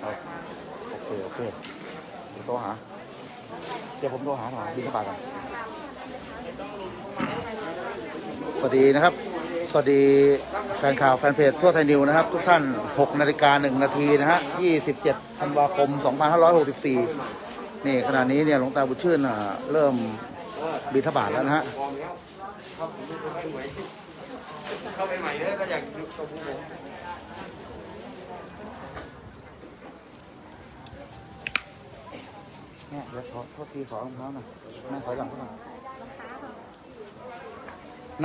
โอเคโอเคเดี๋ยวโทรหา เดี๋ยวผมโทรหาหน่อยบินเข้าไปก่อนสวัสดีนะครับ สวัสดีแฟนข่าวแฟนเพจทั่วไทยนิวนะครับ ทุกท่าน 6 นาฬิกา 1 นาทีนะฮะ 27ธันวาคม 2564 นี่ขณะนี้เนี่ยหลวงตาบุญชื่นอะเริ่มบิณฑบาตแล้วนะฮะเข้าไปใหม่เลยก็อยากดูตัวผู้ผม เนี่ยเดี๋ยวขอโทษทีขอรองเท้าหน่อยนั่งถอยหลังเข้ามา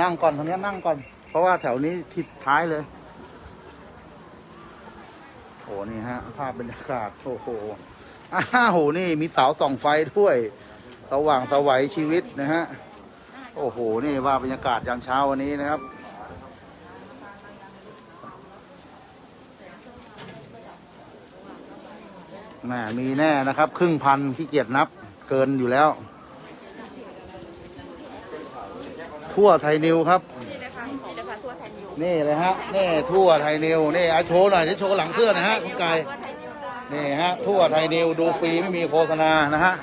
นั่งก่อนตรงนี้นั่งก่อน เพราะว่าแถวนี้ทิศท้ายเลย โอ้นี่ฮะ ภาพบรรยากาศโอ้โหอ้าวโหนี่มีเสาส่องไฟด้วยสว่างสวัยชีวิตนะฮะ โอ้โห นี่ว่าบรรยากาศยามเช้าวันนี้นะครับ แหมมีแน่นะครับ ครึ่งพันขี้เกียจนับ เกินอยู่แล้ว ทั่วไทยนิวครับนี่นะคะนี่นะคะทั่วไทยนิวนี่เลยฮะนี่ทั่วไทยนิวนี่เอาโชว์หน่อยที่โชว์หลังเสื้อนะฮะคุณไก่ทั่วไทยนิวจ้านี่ฮะทั่วไทยนิวดูฟรีไม่มีโฆษณานะฮะ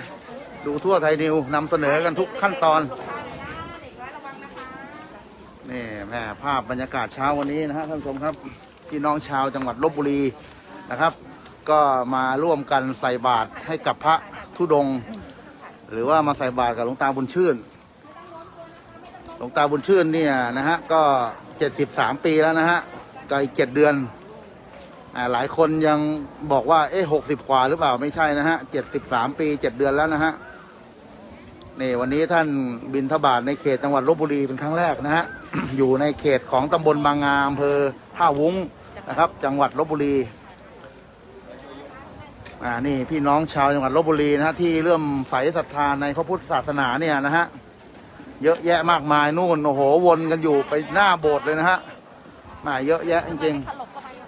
ดูทั่วไทยนิวนำเสนอกันทุกขั้นตอนนี่แม่ภาพบรรยากาศเช้าวันนี้นะฮะท่านผู้ชมครับพี่น้องชาวจังหวัดลบบุรีนะครับ ก็มาร่วมกันใส่บาตรให้กับพระธุดงค์หรือว่ามาใส่บาตรกับหลวงตาบุญชื่น หลวงตาบุญชื่นเนี่ยนะฮะก็เจ็ดสิบสามปีแล้วนะฮะก็อีกเจ็ดเดือนอ่าหลายคนยังบอกว่าเอ๊ะหกสิบกว่าหรือเปล่าไม่ใช่นะฮะเจ็ดสิบสามปีเจ็ดเดือนแล้วนะฮะนี่วันนี้ท่านบินทบาทในเขตจังหวัดลบบุรีเป็นครั้งแรกนะฮะ อยู่ในเขตของตำบลบางงามอำเภอท่าวุ้งนะครับ จังหวัดลบบุรี อ่านี่พี่น้องชาวจังหวัดลบบุรีนะฮะที่เริ่มใสศรัทธาในพระพุทธศาสนาเนี่ยนะฮะเยอะแยะมากมายนู่นโอ้โหวนกันอยู่ไปหน้าโบสถ์เลยนะฮะมาเยอะแยะจริง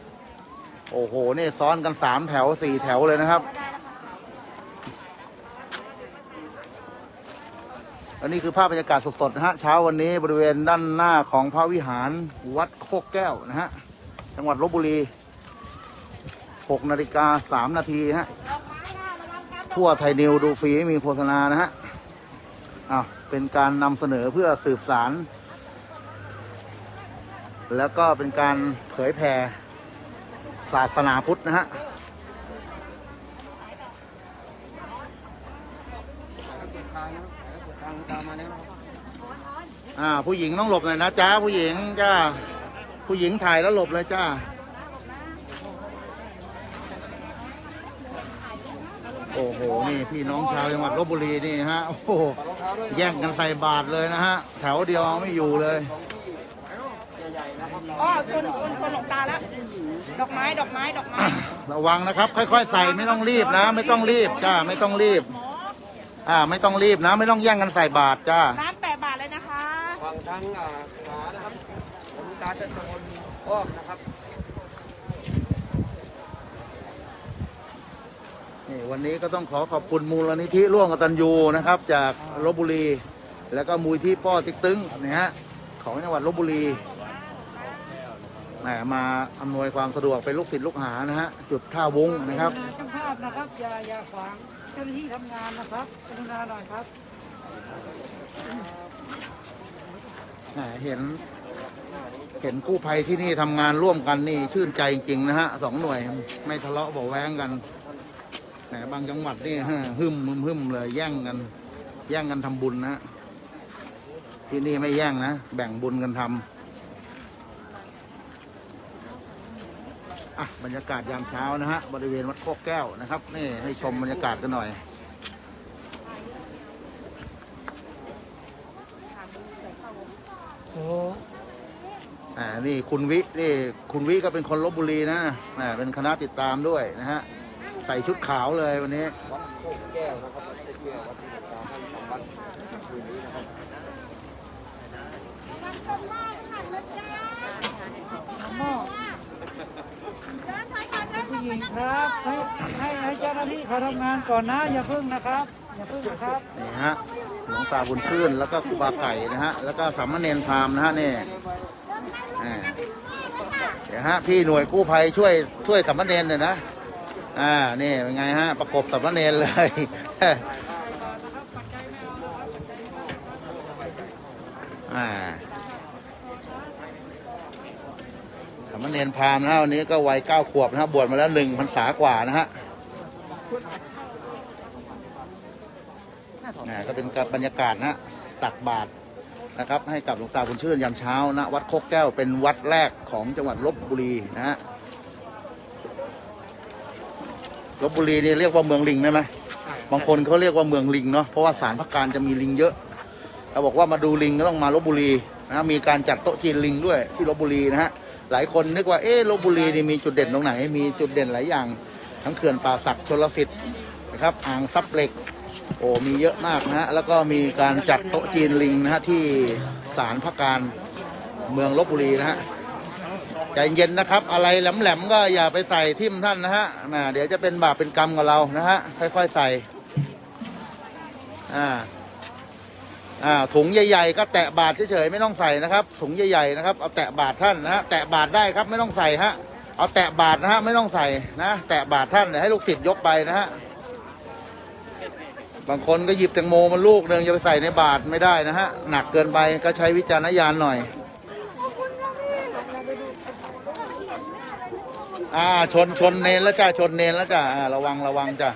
ๆโอ้โหนี่ซ้อนกันสามแถวสี่แถวเลยนะครับ อันนี้คือภาพบรรยากาศสดๆนะฮะเช้าวันนี้บริเวณด้านหน้าของพระวิหารวัดโคกแก้วนะฮะจังหวัดลบบุรี 6นาฬิกา3นาทีฮะทั่วไทยนิวดูฟรีไม่มีโฆษณานะฮะอ้าวเป็นการนำเสนอเพื่อสืบสาร แล้วก็เป็นการเผยแผ่ศาสนาพุทธนะฮะอ่าผู้หญิงต้องหลบหน่อยนะจ้าผู้หญิงจ้าผู้หญิงถ่ายแล้วหลบเลยจ้า โอ้โห นี่พี่น้องชาวจังหวัดลบบุรีนี่ฮะ โอ้โหรองเท้าด้วยแย่งกันใส่บาทเลยนะฮะ แถวเดียวเอาไม่อยู่เลยอ๋อชนชนชนหลวงตาแล้ว ดอกไม้ ดอกไม้ ดอกไม้ ระวังนะครับ ค่อยๆ ใส่ไม่ต้องรีบนะ ไม่ต้องรีบจ้า ไม่ต้องรีบ อ่า ไม่ต้องรีบนะ ไม่ต้องแย่งกันใส่บาทจ้า น้ำแปดบาทเลยนะคะฝั่งทางอ่าขวานะครับผมตาจะตะวันอ้อมนะครับ นี่วันนี้ก็ต้องขอขอบคุณมูลนิธิร่วมกตัญญูนะครับ จากลบบุรี แล้วก็มูลที่ป้อติ๊กตึงนะฮะของจังหวัดลบบุรีแหมมาอำนวยความสะดวกเป็นลูกศิษย์ลูกหานะฮะจุดท่าวุ้งนะครับช่างภาพนะครับอย่าอย่าขวางเจ้าหน้าที่ทำงานนะครับกรุณาหน่อยครับแหมเห็น เห็นกู้ภัยที่นี่ทำงานร่วมกันนี่ชื่นใจจริงๆนะฮะสองหน่วยไม่ทะเลาะเบาะแว้งกัน แหมบางจังหวัดนี่ฮะหึมหึมหึมเลยแย่งกันแย่งกันทำบุญนะฮะที่นี่ไม่แย่งนะ แบ่งบุญกันทำอะบรรยากาศยามเช้านะฮะบริเวณวัดโคกแก้วนะครับ นี่ให้ชมบรรยากาศกันหน่อยโอ้อ่านี่คุณวินี่คุณวิก็เป็นคนลบบุรีนะอ่าเป็นคณะติดตามด้วยนะฮะ ใส่ชุดขาวเลยวันนี้วัดโคกแก้วนะครับวัดโคกแก้ววัดที่ตาท่านสามวัดคืนนี้นะครับหม้อผู้หญิงครับให้ให้ให้เจ้าหน้าที่เขาทำงานก่อนนะอย่าพึ่งนะครับ อย่าพึ่งนะครับนี่ฮะหลวงตาบุญชื่นแล้วก็ครูบาไก่นะฮะแล้วก็สามเณรพราหมณ์นะฮะนี่อ่าเดี๋ยวฮะพี่หน่วยกู้ภัยช่วยช่วยสามเณรหน่อยนะ อ่านี่เป็นไงฮะ ประกบสัมมเนรเลยอ่าสามเณรพามนะฮะวันนี้ก็วัยเก้าขวบนะฮะบวชมาแล้วหนึ่งพรรษากว่านะฮะอ่ก็เป็นกับบรรยากาศนะฮะตักบาตรนะครับ ให้กับหลวงตาบุญชื่นยามเช้านะวัดโคกแก้วเป็นวัดแรกของจังหวัดลบบุรีนะฮะ ลบบุรีนี่เรียกว่าเมืองลิงได้ไหมบางคนเขาเรียกว่าเมืองลิงเนาะเพราะว่าสารพักการจะมีลิงเยอะเราบอกว่ามาดูลิงก็ต้องมาลบบุรีนะมีการจัดโต๊ะจีนลิงด้วยที่ลบบุรีนะฮะหลายคนนึกว่าเอ๊ะลบบุรีนี่มีจุดเด่นตรงไหน มีจุดเด่นหลายอย่าง ทั้งเขื่อนป่าศักดิ์ชลสิทธิ์นะครับอ่างซับเหล็กโอ้มีเยอะมากนะฮะแล้วก็มีการจัดโต๊ะจีนลิงนะฮะที่ศาลพระการเมืองลบบุรีนะฮะ ใจเย็นนะครับ อะไรแหลมๆก็อย่าไปใส่ทิ่มท่านนะฮะแหมเดี๋ยวจะเป็นบาปเป็นกรรมกับเรานะฮะค่อยๆใส่อ่าอ่าถุงใหญ่ๆก็แตะบาทเฉยๆไม่ต้องใส่นะครับ ถุงใหญ่ๆนะครับเอาแตะบาทท่านนะฮะแตะบาทได้ครับไม่ต้องใส่ฮะเอาแตะบาทนะฮะไม่ต้องใส่นะแตะบาทท่านเดี๋ยวให้ลูกศิษย์ยกไปนะฮะบางคนก็หยิบแตงโมมาลูกหนึ่งจะไปใส่ในบาทไม่ได้นะฮะหนักเกินไปก็ใช้วิจารณญาณหน่อย อ่าชนชนเนนแล้วจ้าชนเนนแล้วจ้าอ่าระวังระวังจ้า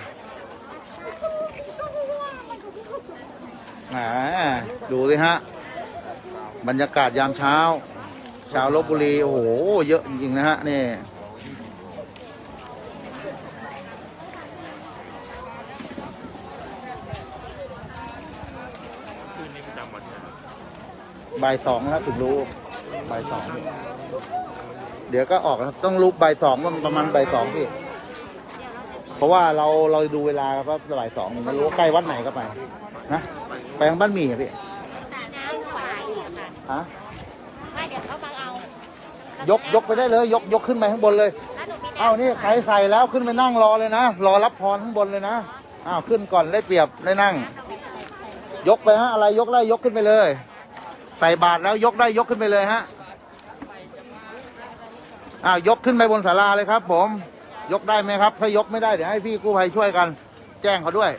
อ่าดูสิฮะ บรรยากาศยามเช้า ชาวลบบุรี โอ้โห เยอะจริงๆนะฮะ นี่บ่ายสองนะครับถึงรู้บ่ายสอง เดี๋ยวก็ออกนะครับต้องลุกบ่ายสองประมาณบ่ายสองพี่ เพราะว่าเราเราดูเวลาก็บ่ายสองไม่รู้ว่าใกล้วัดไหนก็ไปนะไปทางบ้านหมี่อะพี่แต่น้ำฝ่ายอะค่ะฮะไม่เดี๋ยวเขามาเอายกยกไปได้เลย ยกยกขึ้นไปข้างบนเลยแล้วหนูมีน้ำอ้าวนี่ใครใส่แล้วขึ้นไปนั่งรอเลยนะรอรับพรข้างบนเลยนะอ้าวขึ้นก่อนได้เปรียบได้นั่ง ยกไปฮะอะไรยกได้ยกขึ้นไปเลย ใส่บาตรแล้วยกได้ยกขึ้นไปเลยฮะ อ้าวยกขึ้นไปบนศาลาเลยครับ ผม ยกได้ไหมครับ ถ้ายกไม่ได้เดี๋ยวให้พี่กู้ภัยช่วยกัน แจ้งเขาด้วย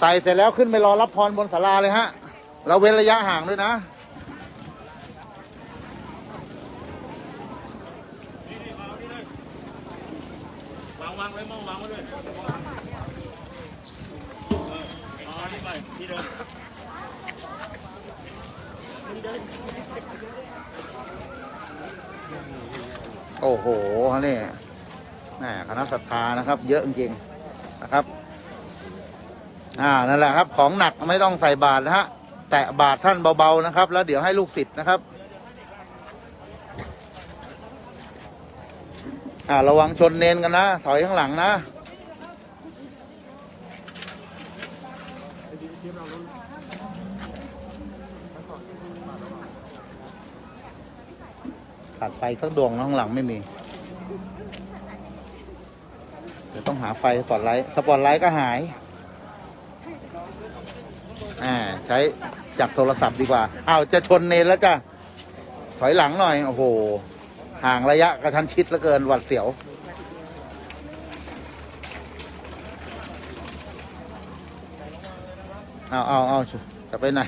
ใส่เสร็จแล้วขึ้นไปรอรับพรบนศาลาเลยฮะ เราเว้นระยะห่างด้วยนะ โอ้โหนี่แหมคณะศรัทธานะครับ เยอะจริงๆนะครับ อ่านั่นแหละครับ ของหนักไม่ต้องใส่บาตรนะฮะ แตะบาตรท่านเบาๆนะครับ แล้วเดี๋ยวให้ลูกศิษย์นะครับ อ่าระวังชนเนนกันนะถอยข้างหลังนะ ขาดไฟสักดวงข้างหลังไม่มี เดี๋ยวต้องหาไฟสปอตไลท์สปอตไลท์ก็หาย อ่า ใช้จากโทรศัพท์ดีกว่าอ้าวจะชนเนนแล้วจ้ะ ถอยหลังหน่อย โอ้โห ห่างระยะกระชั้นชิดเหลือเกินหวัดเสียวเอาเอาเอาจะไปไหน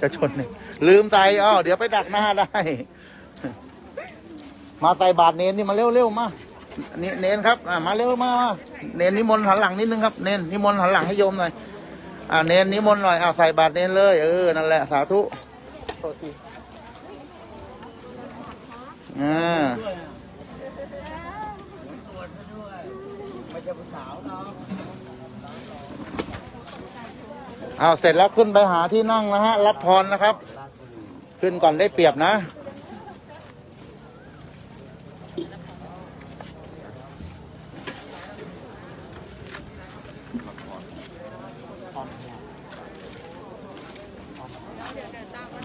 จะชนเนี่ยลืมใจอ้าวเดี๋ยวไปดักหน้าได้ มาใส่บาทเนนนี่มาเร็วเร็วๆมานี่เนนครับอ่ามาเร็วมาเนนนิมนต์หันหลังนิดนึงครับเนนนิมนต์หันหลังให้โยมหน่อยอ่าเนนนิมนต์หน่อยอ่าใส่บาทเนนเลยเออนั่นแหละสาธุอ่าเอาเสร็จแล้วขึ้นไปหาที่นั่งนะฮะ รับพรนะครับ ขึ้นก่อนได้เปรียบนะ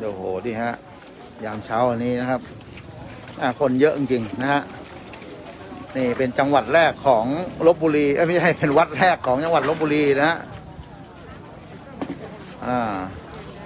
โอ้โหดีฮะ ยามเช้าวันนี้นะครับคนเยอะจริงๆนะฮะ นี่เป็นจังหวัดแรกของลบบุรีไม่ใช่เป็นวัดแรกของจังหวัดลบบุรีนะฮะ อ่า